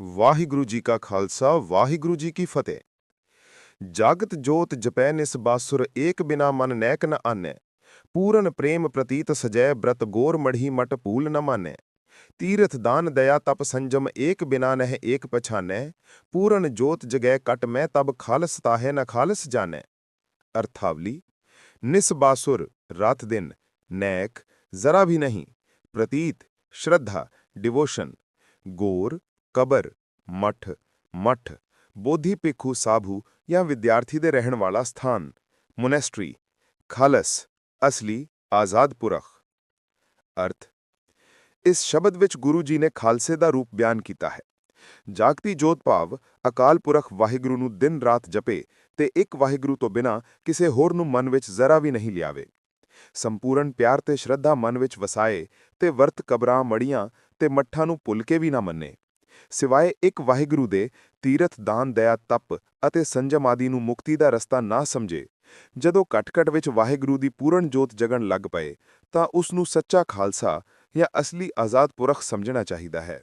ਵਾਹਿਗੁਰੂ ਜੀ ਕਾ ਖਾਲਸਾ ਵਾਹਿਗੁਰੂ ਜੀ ਕੀ ਫਤਿਹ ਜਾਗਤ ਜੋਤ ਜਪੈ ਨਿਸ ਬਾਸੁਰ ਏਕ ਬਿਨਾ ਮਨ ਨੈਕ ਨ ਆਨੈ ਪੂਰਨ ਪ੍ਰੇਮ ਪ੍ਰਤੀਤ ਸਜੈ ਬ੍ਰਤ ਗੋਰ ਮੜ੍ਹੀ ਮਟ ਭੂਲ ਨ ਮਾਨੈ ਤੀਰਥ ਦਾਨ ਦਇਆ ਤਪ ਸੰਜਮ ਏਕ ਬਿਨਾ ਨਹਿ ਏਕ ਪਛਾਨੈ ਪੂਰਨ ਜੋਤ ਜਗੈ ਕਟ ਮੈਂ ਤਬ ਖਾਲਸ ਤਾਹੈ ਨ ਖਾਲਸ ਜਾਣੈ ਅਰਥਾਵਲੀ ਨਿਸ ਬਾਸੁਰ ਰਾਤ ਦਿਨ ਨੈਕ ਜ਼ਰਾ ਵੀ ਨਹੀਂ ਪ੍ਰਤੀਤ ਸ਼ਰਧਾ ਡਿਵੋਸ਼ਨ ਗੋਰ ਕਬਰ, ਮਠ ਮਠ, ਬੋਧੀ ਭਿੱਖੂ ਸਾਧੂ ਜਾਂ ਵਿਦਿਆਰਥੀ ਦੇ ਰਹਿਣ ਵਾਲਾ ਸਥਾਨ, ਮੋਨੈਸਟਰੀ, ਖਾਲਸ, ਅਸਲੀ, ਆਜ਼ਾਦ ਪੁਰਖ। ਅਰਥ, ਇਸ ਸ਼ਬਦ ਵਿੱਚ ਗੁਰੂ ਜੀ ਨੇ ਖਾਲਸੇ ਦਾ ਰੂਪ ਬਿਆਨ ਕੀਤਾ ਹੈ। ਜਾਗਤੀ ਜੋਤ ਭਾਵ ਅਕਾਲ ਪੁਰਖ ਵਾਹਿਗੁਰੂ ਨੂੰ ਦਿਨ ਰਾਤ ਜਪੇ ਤੇ ਇੱਕ ਵਾਹਿਗੁਰੂ ਤੋਂ ਬਿਨਾ ਕਿਸੇ ਹੋਰ ਨੂੰ ਮਨ ਵਿੱਚ ਜ਼ਰਾ ਵੀ ਨਹੀਂ ਲਿਆਵੇ। ਸੰਪੂਰਨ ਪਿਆਰ ਤੇ ਸ਼ਰਧਾ ਮਨ ਵਿੱਚ ਵਸਾਏ ਤੇ ਵਰਤ ਕਬਰਾਂ, ਮੜੀਆਂ ਤੇ ਮੱਠਾਂ ਨੂੰ ਭੁੱਲ ਕੇ ਵੀ ਨਾ ਮੰਨੇ। ਸਿਵਾਏ ਇੱਕ ਵਾਹਿਗੁਰੂ ਦੇ ਤੀਰਥ, ਦਾਨ, ਦਇਆ, ਤਪ ਅਤੇ ਸੰਜਮ ਆਦਿ ਨੂੰ ਮੁਕਤੀ ਦਾ ਰਸਤਾ ਨਾ ਸਮਝੇ। ਜਦੋਂ ਕਟਕਟ ਵਿੱਚ ਵਾਹਿਗੁਰੂ ਦੀ ਪੂਰਨ ਜੋਤ ਜਗਣ ਲੱਗ ਪਏ, ਤਾਂ ਉਸ ਨੂੰ ਸੱਚਾ ਖਾਲਸਾ ਜਾਂ ਅਸਲੀ ਆਜ਼ਾਦ ਪੁਰਖ ਸਮਝਣਾ ਚਾਹੀਦਾ ਹੈ।